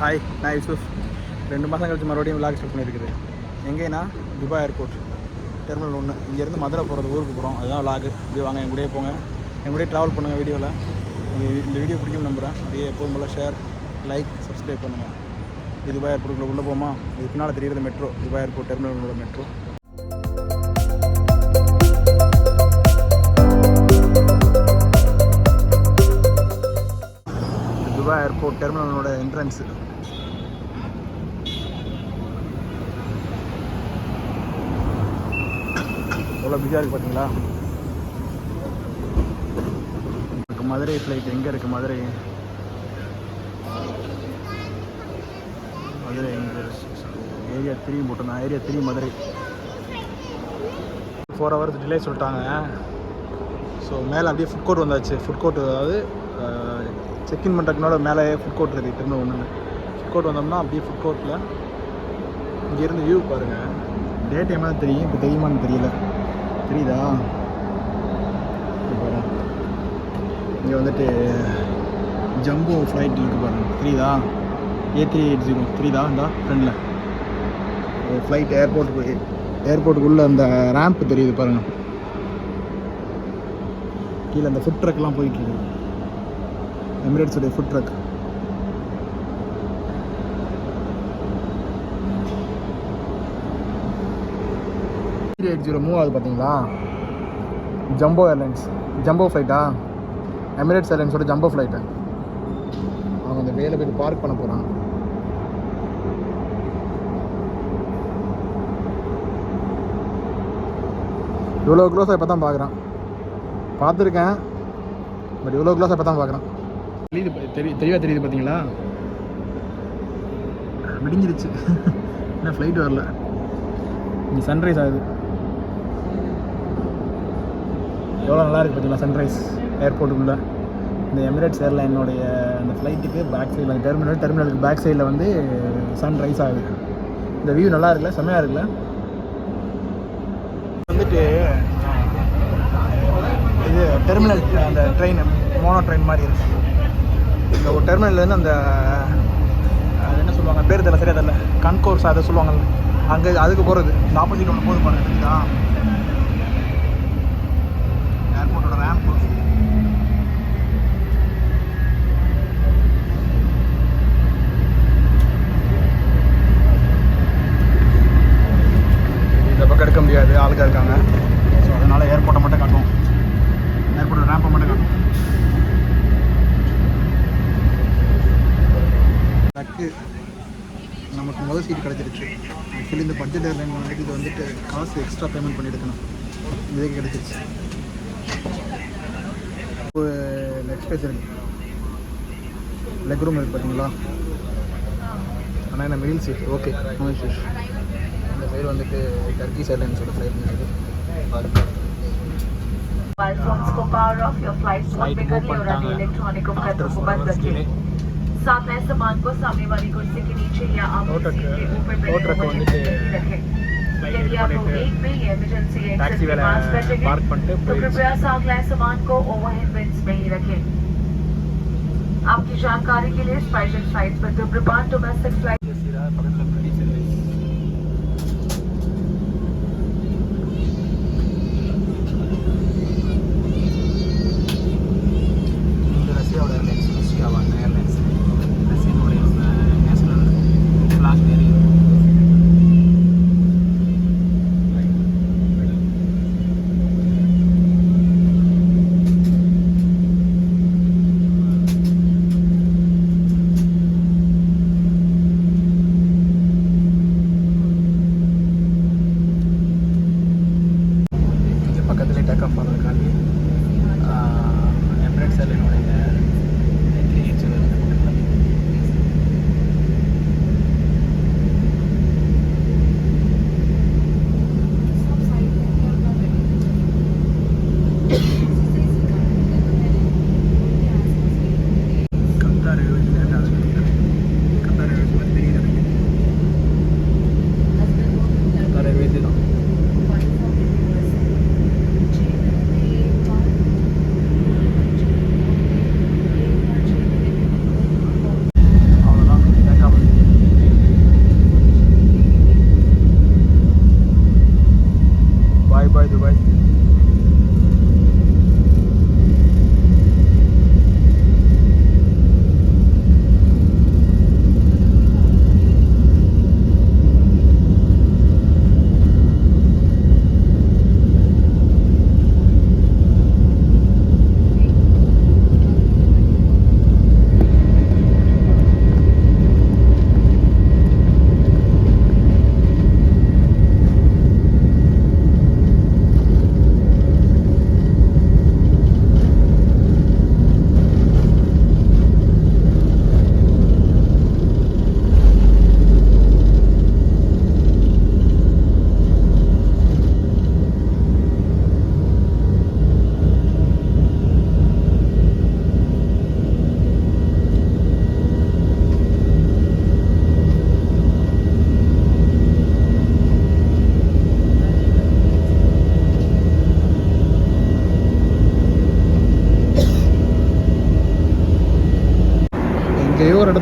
Hi நான் யூசுஃப். ரெண்டு மாதம் கழிச்சு மறுபடியும் விளாக் ஸ்டார்ட் பண்ணியிருக்குது. எங்கேனா துபாய் ஏர்போர்ட் டெர்மினல் ஒன்று இங்கேருந்து மதுரை போகிறது ஊருக்கு போகிறோம் அதுதான் விளாக் இப்படி வாங்க என் கூடயே போங்க. என் கூடயே ட்ராவல் பண்ணுங்கள் வீடியோவில் இந்த வீடியோ பிடிக்கும் நம்புகிறேன் அப்படியே எப்போதும் போல் ஷேர் லைக் சப்ஸ்கிரைப் பண்ணுங்கள் இது துபாய் ஏர்போர்ட்டுக்குள்ளே உள்ளே போமா இது பின்னால் தெரியுறது மெட்ரோ துபாய் ஏர்போர்ட் டெர்மினலோட மெட்ரோ துபாய் ஏர்போர்ட் டெர்மினலோட என்ட்ரன்ஸு எவ்வளோ பிஸியாக இருக்குது பார்த்தீங்களா? எனக்கு மதுரை ஃப்ளைட் எங்கே இருக்குது மதுரை. மதுரை எங்கே ஏரியா த்ரீ போட்டிருந்தான் area three Madurai. Four hours delay சொல்லிட்டாங்க. ஸோ மேலே அப்படியே ஃபுட் கோர்ட் வந்தாச்சு. ஃபுட் கோர்ட் அதாவது செக்இன் பண்ணுறதுக்குனால மேலே ஃபுட் கோர்ட் இருக்குது திரும்ப ஒன்று ஃபுட் கோர்ட் வந்தோம்னா அப்படியே ஃபுட் கோர்ட்டில் இங்கேருந்து வியூ பாருங்கள் டே டைமாக தெரியும் இப்போ தெரியுமான்னு தெரியல. தெரியுதா? இங்கே வந்துட்டு ஜம்போ ஃப்ளைட் இருக்குது பாருங்க தெரியுதா? ஏ த்ரீ எயிட் ஜீரோ தெரியுதா? இந்தா ஃப்ரெண்டில் ஃப்ளைட் ஏர்போர்ட்டுக்கு ஏர்போர்ட்டுக்குள்ளே அந்த ரேம்ப் தெரியுது பாருங்கள் கீழே அந்த ஃபுட் ட்ரக்லாம் போயிட்டுருக்கு எமிரேட்ஸுடைய food truck three eight zero move ஆகுது பார்த்தீங்களா? ஜம்போ ஏர்லைன்ஸ் ஜம்போ ஃப்ளைட்டா எமிரேட்ஸ் ஏர்லைன்ஸோட ஜம்போ ஃப்ளைட்டு அவங்க அந்த வேலை போய்ட்டு பார்க் பண்ண போகிறாங்க இவ்வளோ க்ளோஸாக இப்போ தான் பார்க்குறேன். பார்த்துருக்கேன். பட் இவ்வளோ க்ளோஸாக இப்போ தான் பார்க்குறேன். தெரியுது பா- தெரி தெளிவாக தெரியுது பார்த்தீங்களா? விடிஞ்சிருச்சு இன்னும் ஃப்ளைட் வரல. இங்கே சன்ரைஸ் ஆகுது. எவ்வளோ நல்லா இருக்குது பார்த்தீங்களா சன்ரைஸ் ஏர்போர்ட்டுக்குள்ளே இந்த எமிரேட்ஸ் ஏர்லைனோடைய அந்த ஃப்ளைட்டுக்கு பேக் சைடில் அந்த டெர்மினல் டெர்மினலுக்கு பேக் சைடில் வந்து சன்ரைஸ் ஆகுது. இந்த வியூ நல்லா இருக்குல்ல செம்மையாக இருக்குல்ல? வந்துட்டு இது டெர்மினல் அந்த ட்ரெயின் மோனோ ட்ரெயின் மாதிரி இருக்குது இந்த ஒரு டெர்மினல்லேருந்து அந்த அது என்ன சொல்லுவாங்க பேர் தெரியல சரியா தெரியல. கன்கோர்ஸ் அதை சொல்லுவாங்கல்ல. அங்கே அதுக்கு போகிறது இந்த ஆப்போசிட் ஒன்று போகுது பாருங்க தெரியுதா ஏர்போர்ட்டோட ரேம்ப் இந்த பக்கம் எடுக்க முடியாது ஆளுக்காக இருக்காங்க. ஸோ அதனால் ஏர்போர்ட்டை மட்டும் காட்டும் ஏர்போர்ட்டோட ரேம்பை மட்டும் காட்டும் லக்கு நமக்கு முதல் சீட் கிடச்சிருச்சு. ஆக்சுவலி இந்த பட்ஜெட் ஏர்லைன் வந்துட்டு இது வந்துட்டு காசு எக்ஸ்ட்ரா பேமெண்ட் பண்ணியிருக்கணும். இதுவே கிடச்சிருச்சு. லெக் ஸ்பேஸ் இருக்கு லெக் ரூம் இருக்குது பார்த்தீங்களா ஆனால் என்ன middle seat okay no issues இந்த சைடு வந்துட்டு டர்க்கிஸ் ஏர்லைன்ஸோட ஃப்ளைட் இருக்குது मोबाइल फोन्स को power off your flight mode Flight में mode कर ले और पड़ता अन्य है। इलेक्ट्रॉनिक After उपकरणों को four बंद hours delay. रखें साथ में सामान को सामने वाली कुर्सी के नीचे या आप Road सीट truck- के ऊपर road बैठे truck हुए வந்துட்டு नहीं रखें flight एक तो कृपया सामान को ओवरहेड बिन्स में ही रखें। आपकी जानकारी के लिए स्पाइस फ़्लाइट पर। तो डोमेस्टिक तो फ़्लाइट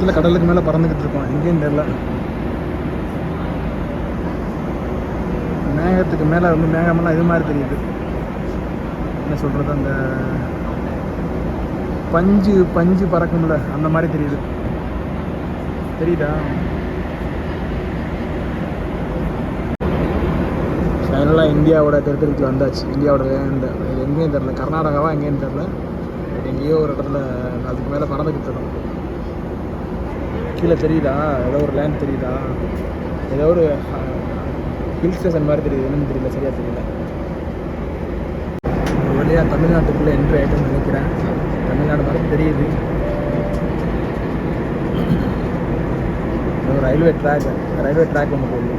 இடத்துல கடலுக்கு மேலே பறந்துக்கிட்டு இருக்கோம். எங்கேயும் தெரியல. மேகத்துக்கு மேலே வந்து மேகமெல்லாம் இது மாதிரி தெரியுது. என்ன சொல்கிறது அந்த பஞ்சு பஞ்சு பறக்கும்ல அந்த மாதிரி தெரியுது. தெரியுதா? ஃபைனலாக இந்தியாவோட டெரிட்டரிக்கு வந்தாச்சு. இந்தியாவோட இந்த எங்கேயும் தெரில கர்நாடகாவா எங்கேயும் தெரில எங்கேயோ ஒரு இடத்துல அதுக்கு மேலே பறந்துக்கிட்டு இருக்கோம். கீழே தெரியுதா? ஏதோ ஒரு லேண்ட் தெரியுதா? ஏதோ ஒரு ஹில் ஸ்டேஷன் மாதிரி தெரியுது. என்னன்னு தெரியல சரியாக தெரியல. ஒரு வழியாக தமிழ்நாட்டுக்குள்ளே என்ட்ரி ஆகிட்டோம்னு நினைக்கிறேன். தமிழ்நாடு மாதிரி தெரியுது. ரயில்வே ட்ராக் ரயில்வே ட்ராக் ஒன்று போகுது.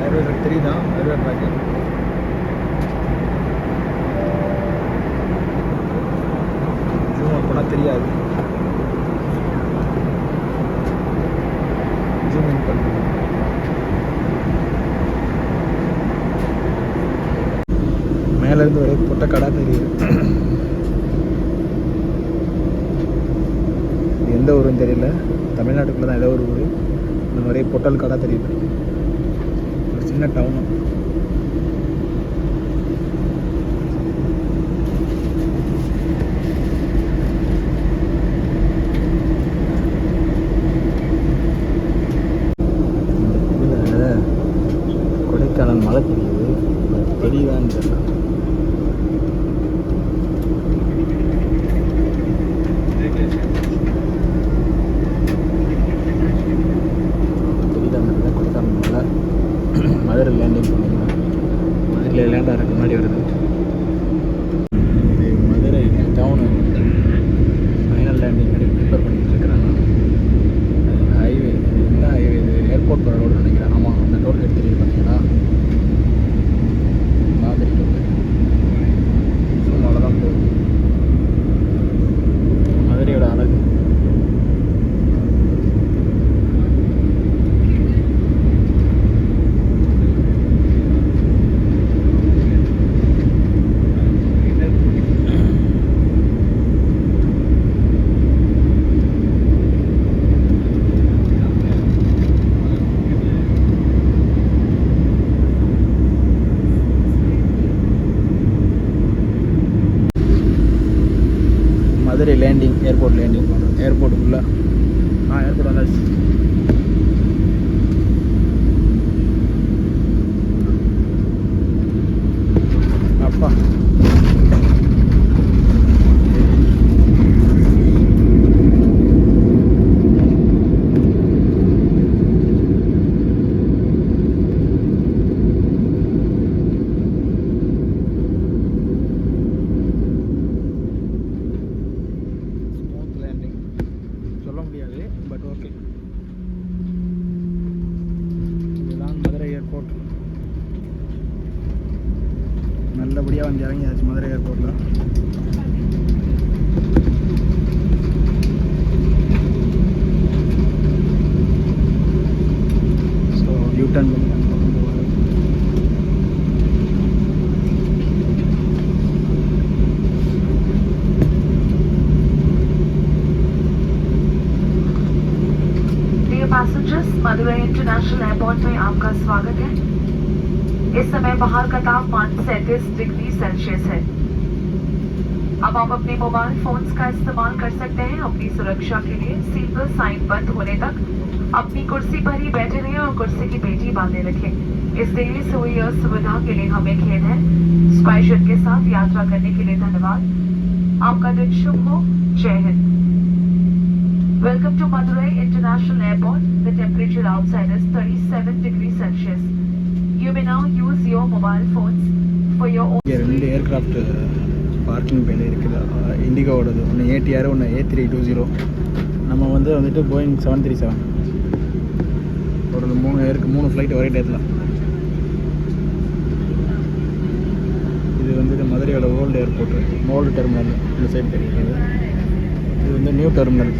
ரயில்வே ட்ராக் தெரியுதா? ரயில்வே ட்ராக்கு ஜூம் தெரியாது. மேலேருந்து ஒரே பொட்டக்கடா தெரியுது. guys. एयरपोर्ट में आपका स्वागत है। इस समय बाहर का तापमान 37 डिग्री सेल्सियस है। अब आप अपने मोबाइल फोन्स का इस्तेमाल कर सकते हैं अपनी सुरक्षा के लिए। सीट साइन बंद होने तक अपनी कुर्सी पर ही बैठे रहें और कुर्सी की पेटी बांधे रखें। इस देरी से हुई असुविधा के लिए हमें खेद है। स्पाइशर के साथ यात्रा करने के लिए धन्यवाद। आपका दिन शुभ हो। जय Hind. Welcome to Madurai International Airport. The temperature outside is 37 degrees Celsius. You may now use your mobile phones for your own. இங்கே ரெண்டு ஏர்கிராஃப்ட் பார்க்கிங் பேல இருக்குது அஹ் இண்டிகோவோடது ஒன்று ஏடிஆர் ஒன்று ஏ த்ரீ டூ ஜீரோ நம்ம வந்து வந்துட்டு போயிங் செவன் த்ரீ செவன் ஒரு மூணு ஏருக்கு மூணு ஃப்ளைட் ஒரே டேத்தில் இது வந்து மதுரையோட ஓல்டு ஏர்போர்ட்டு ஓல்டு டெர்மினல் இந்த சைடு தெரியுது இது வந்து நியூ டெர்மினல்